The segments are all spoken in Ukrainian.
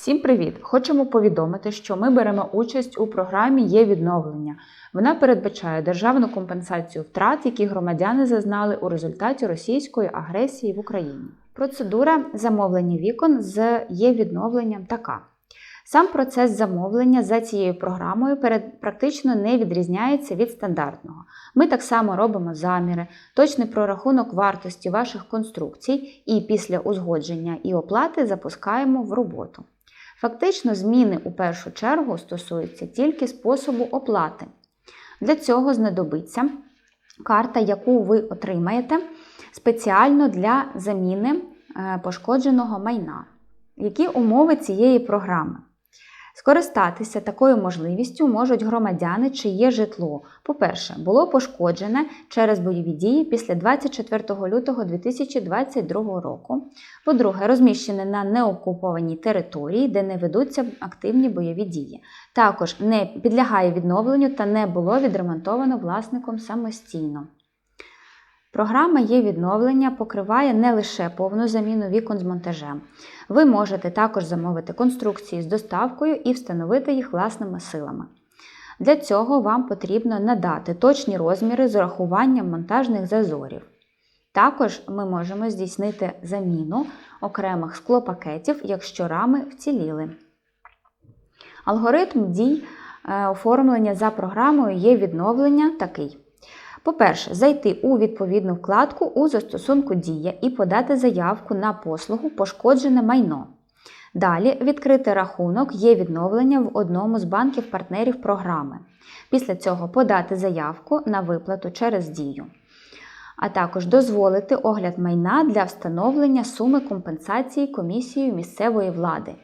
Всім привіт! Хочемо повідомити, що ми беремо участь у програмі Є відновлення. Вона передбачає державну компенсацію втрат, які громадяни зазнали у результаті російської агресії в Україні. Процедура замовлення вікон з є відновленням така. Сам процес замовлення за цією програмою практично не відрізняється від стандартного. Ми так само робимо заміри, точний прорахунок вартості ваших конструкцій і після узгодження і оплати запускаємо в роботу. Фактично, зміни у першу чергу стосуються тільки способу оплати. Для цього знадобиться карта, яку ви отримаєте спеціально для заміни е, пошкодженого майна. Які умови цієї програми? Скористатися такою можливістю можуть громадяни, чиє житло, по-перше, було пошкоджене через бойові дії після 24 лютого 2022 року. По-друге, розміщене на неокупованій території, де не ведуться активні бойові дії. Також не підлягає відновленню та не було відремонтовано власником самостійно. Програма є відновлення покриває не лише повну заміну вікон з монтажем. Ви можете також замовити конструкції з доставкою і встановити їх власними силами. Для цього вам потрібно надати точні розміри з урахуванням монтажних зазорів. Також ми можемо здійснити заміну окремих склопакетів, якщо рами вціліли. Алгоритм дій е, оформлення за програмою є відновлення такий. По-перше, зайти у відповідну вкладку у застосунку Дія і подати заявку на послугу Пошкоджене майно. Далі відкрити рахунок є відновлення в одному з банків-партнерів програми. Після цього подати заявку на виплату через Дію. А також дозволити огляд майна для встановлення суми компенсації комісією місцевої влади.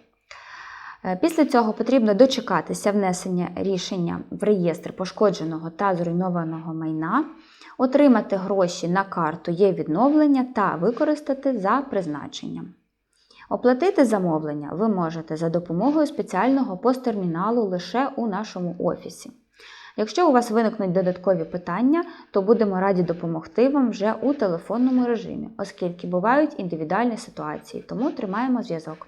Е, Після цього потрібно дочекатися внесення рішення в реєстр пошкодженого та зруйнованого майна, отримати гроші на карту є відновлення та використати за призначенням. Оплатити замовлення ви можете за допомогою спеціального посттерміналу лише у нашому офісі. Якщо у вас виникнуть додаткові питання, то будемо раді допомогти вам вже у телефонному режимі, оскільки бувають індивідуальні ситуації, тому тримаємо зв'язок.